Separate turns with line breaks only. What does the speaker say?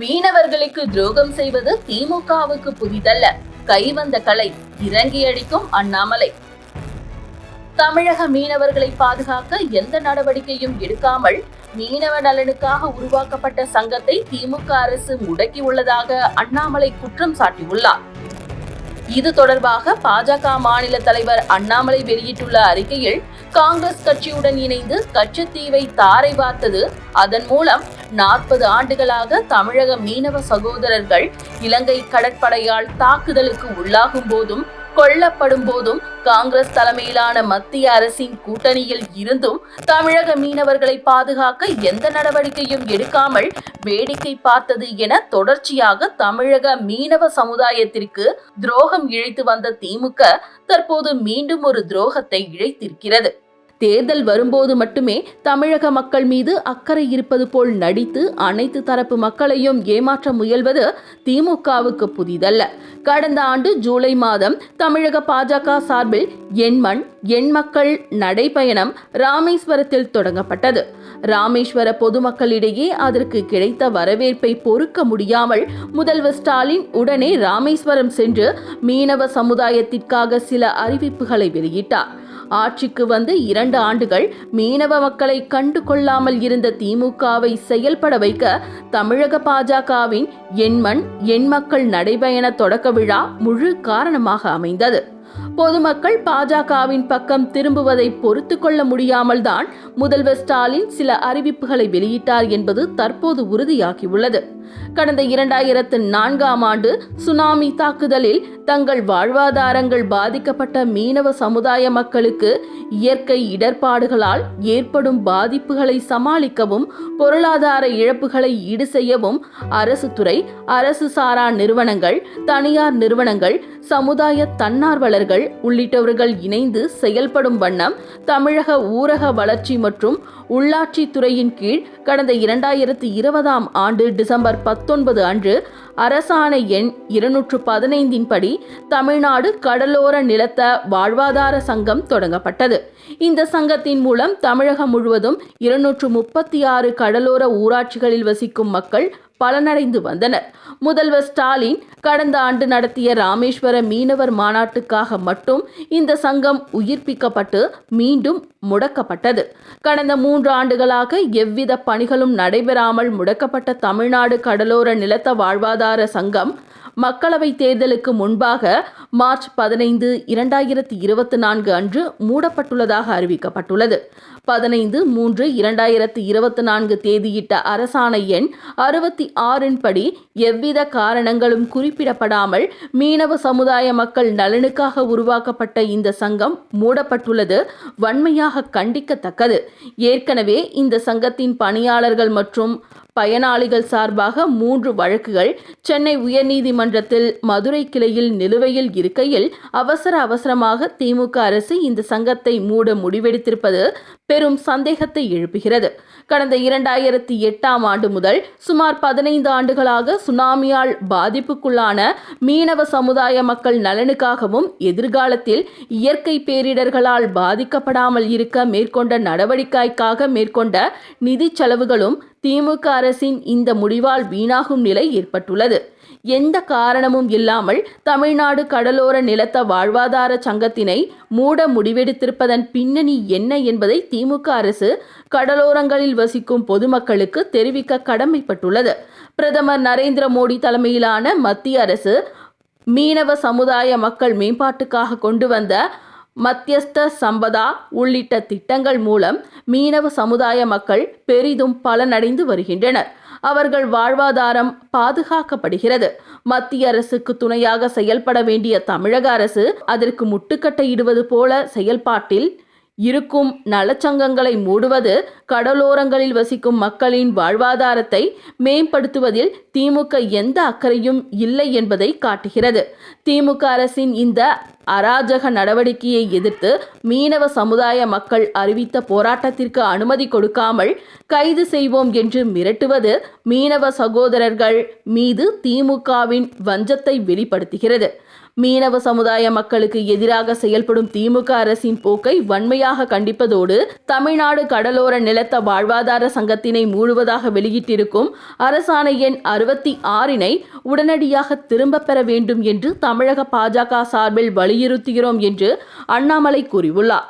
மீனவர்களுக்கு துரோகம் செய்வது திமுகவுக்கு புதிதல்ல. கைவந்த கலை இறங்கி அடிக்கும் அண்ணாமலை. தமிழக மீனவர்களை பாதுகாக்க எந்த நடவடிக்கையும் எடுக்காமல் மீனவ நலனுக்காக உருவாக்கப்பட்ட சங்கத்தை திமுக அரசு முடக்கியுள்ளதாக அண்ணாமலை குற்றம் சாட்டியுள்ளார். இது தொடர்பாக பாஜக மாநில தலைவர் அண்ணாமலை வெளியிட்டுள்ள அறிக்கையில் காங்கிரஸ் கட்சியுடன் இணைந்து கச்சத்தீவை தாரை வார்த்தது. அதன் மூலம் நாற்பது ஆண்டுகளாக தமிழக மீனவ சகோதரர்கள் இலங்கை கடற்படையால் தாக்குதலுக்கு உள்ளாகும் போதும் கொல்லப்படும் போதும் காங்கிரஸ் தலைமையிலான மத்திய அரசின் கூட்டணியில் இருந்தும் தமிழக மீனவர்களை பாதுகாக்க எந்த நடவடிக்கையும் எடுக்காமல் வேடிக்கை பார்த்தது என தொடர்ச்சியாக தமிழக மீனவ சமுதாயத்திற்கு துரோகம் இழைத்து வந்த திமுக தற்போது மீண்டும் ஒரு துரோகத்தை இழைத்திருக்கிறது. தேர்தல் வரும்போது மட்டுமே தமிழக மக்கள் மீது அக்கறை இருப்பது போல் நடித்து அனைத்து தரப்பு மக்களையும் ஏமாற்ற முயல்வது திமுகவுக்கு புதிதல்ல. கடந்த ஆண்டு ஜூலை மாதம் தமிழக பாஜக சார்பில் எண்மண் எண் மக்கள் நடைபயணம் ராமேஸ்வரத்தில் தொடங்கப்பட்டது. ராமேஸ்வர பொதுமக்களிடையே அதற்கு கிடைத்த வரவேற்பை பொறுக்க முடியாமல் முதல்வர் ஸ்டாலின் உடனே ராமேஸ்வரம் சென்று மீனவ சமுதாயத்திற்காக சில அறிவிப்புகளை வெளியிட்டார். ஆட்சிக்கு வந்து இரண்டு ஆண்டுகள் மீனவ மக்களை கண்டு கொள்ளாமல் இருந்த திமுகவை செயல்பட வைக்க தமிழக பாஜகவின் எண்மண் எண்மக்கள் நடைபயண தொடக்க விழா முழு காரணமாக அமைந்தது. பொதுமக்கள் பாஜகவின் பக்கம் திரும்புவதை பொறுத்து கொள்ள முடியாமல் தான் முதல்வர் ஸ்டாலின் சில அறிவிப்புகளை வெளியிட்டார் என்பது தற்போது உறுதியாகியுள்ளது. கடந்த இரண்டாயிரத்து நான்காம் ஆண்டு சுனாமி தாக்குதலில் தங்கள் வாழ்வாதாரங்கள் பாதிக்கப்பட்ட மீனவ சமுதாய மக்களுக்கு இயற்கை இடர்பாடுகளால் ஏற்படும் பாதிப்புகளை சமாளிக்கவும் பொருளாதார இழப்புகளை ஈடு செய்யவும் அரசு துறை அரசு சாரா நிறுவனங்கள் தனியார் நிறுவனங்கள் சமுதாய தன்னார்வலர்கள் உள்ளிட்டவர்கள் இணைந்து செயல்படும் வண்ணம் தமிழக ஊரக வளர்ச்சி மற்றும் உள்ளாட்சி துறையின் கீழ் கடந்த இரண்டாயிரத்து இருபதாம் ஆண்டு டிசம்பர் பத்தொன்பது அன்று அரசாணை எண் இருநூற்று பதினைந்தின் படி தமிழ்நாடு கடலோர நிலத்த வாழ்வாதார சங்கம் தொடங்கப்பட்டது. இந்த சங்கத்தின் மூலம் தமிழகம் முழுவதும் இருநூற்று முப்பத்தி ஆறு கடலோர ஊராட்சிகளில் வசிக்கும் மக்கள் பலனடைந்து வந்தனர். முதல்வர் ஸ்டாலின் கடந்த ஆண்டு நடத்திய ராமேஸ்வர மீனவர் மாநாட்டுக்காக மட்டும் இந்த சங்கம் உயிர்ப்பிக்கப்பட்டு மீண்டும் முடக்கப்பட்டது. கடந்த மூன்று ஆண்டுகளாக எவ்வித பணிகளும் நடைபெறாமல் முடக்கப்பட்ட தமிழ்நாடு கடலோர நிலத்த வாழ்வாதார சங்கம் மக்களவைத் தேர்தலுக்கு முன்பாக மார்ச் பதினைந்து இரண்டாயிரத்தி இருபத்தி நான்கு அன்று மூடப்பட்டுள்ளதாக அறிவிக்கப்பட்டுள்ளது. பதினைந்து மூன்று இரண்டாயிரத்தி இருபத்தி நான்கு தேதியிட்ட அரசாணை எண் அறுபத்தி ஆறின் படி எவ்வித காரணங்களும் குறிப்பிடப்படாமல் மீனவ சமுதாய மக்கள் நலனுக்காக உருவாக்கப்பட்ட இந்த சங்கம் மூடப்பட்டுள்ளது வன்மையாக கண்டிக்கத்தக்கது. ஏற்கனவே இந்த சங்கத்தின் பணியாளர்கள் மற்றும் பயனாளிகள் சார்பாக மூன்று வழக்குகள் சென்னை உயர்நீதிமன்றத்தில் மதுரை கிளையில் நிலுவையில் இருக்கையில் அவசர அவசரமாக திமுக அரசு இந்த சங்கத்தை மூட முடிவெடுத்திருப்பது பெரும் சந்தேகத்தை எழுப்புகிறது. கடந்த இரண்டாயிரத்தி எட்டாம் ஆண்டு முதல் சுமார் பதினைந்து ஆண்டுகளாக சுனாமியால் பாதிப்புக்குள்ளான மீனவ சமுதாய மக்கள் நலனுக்காகவும் எதிர்காலத்தில் இயற்கை பேரிடர்களால் பாதிக்கப்படாமல் இருக்க மேற்கொண்ட நடவடிக்கைக்காக மேற்கொண்ட நிதி செலவுகளும் திமுக அரசின் இந்த முடிவால் வீணாகும் நிலை ஏற்பட்டுள்ளது. எந்த காரணமும் இல்லாமல் தமிழ்நாடு கடலோர நிலத்த வாழ்வாதார சங்கத்தினை மூட முடிவெடுத்திருப்பதன் பின்னணி என்ன என்பதை திமுக அரசு கடலோரங்களில் வசிக்கும் பொதுமக்களுக்கு தெரிவிக்க கடமைப்பட்டுள்ளது. பிரதமர் நரேந்திர மோடி தலைமையிலான மத்திய அரசு மீனவ சமுதாய மக்கள் மேம்பாட்டுக்காக கொண்டு வந்த மத்தியஸ்த சம்பதா உள்ளிட்ட திட்டங்கள் மூலம் மீனவ சமுதாய மக்கள் பெரிதும் பலனடைந்து வருகின்றனர். அவர்கள் வாழ்வாதாரம் பாதுகாக்கப்படுகிறது. மத்திய அரசுக்கு துணையாக செயல்பட வேண்டிய தமிழக அரசு அதற்கு முட்டுக்கட்டையிடுவது போல செயல்பாட்டில் இருக்கும் நலச்சங்கங்களை மூடுவது கடலோரங்களில் வசிக்கும் மக்களின் வாழ்வாதாரத்தை மேம்படுத்துவதில் திமுக எந்த அக்கறையும் இல்லை என்பதை காட்டுகிறது. திமுக அரசின் இந்த அராஜக நடவடிக்கையை எதிர்த்து மீனவ சமுதாய மக்கள் அறிவித்த போராட்டத்திற்கு அனுமதி கொடுக்காமல் கைது செய்வோம் என்று மிரட்டுவது மீனவ சகோதரர்கள் மீது திமுகவின் வஞ்சத்தை வெளிப்படுத்துகிறது. மீனவ சமுதாய மக்களுக்கு எதிராக செயல்படும் திமுக அரசின் போக்கை வன்மையாக கண்டிப்பதோடு தமிழ்நாடு கடலோர நிலத்த வாழ்வாதார சங்கத்தினை மூடுவதாக வெளியிட்டிருக்கும் அரசாணை எண் அறுபத்தி ஆறினை உடனடியாக திரும்பப் பெற வேண்டும் என்று தமிழக பாஜக சார்பில் வலியுறுத்துகிறோம் என்று அண்ணாமலை கூறியுள்ளார்.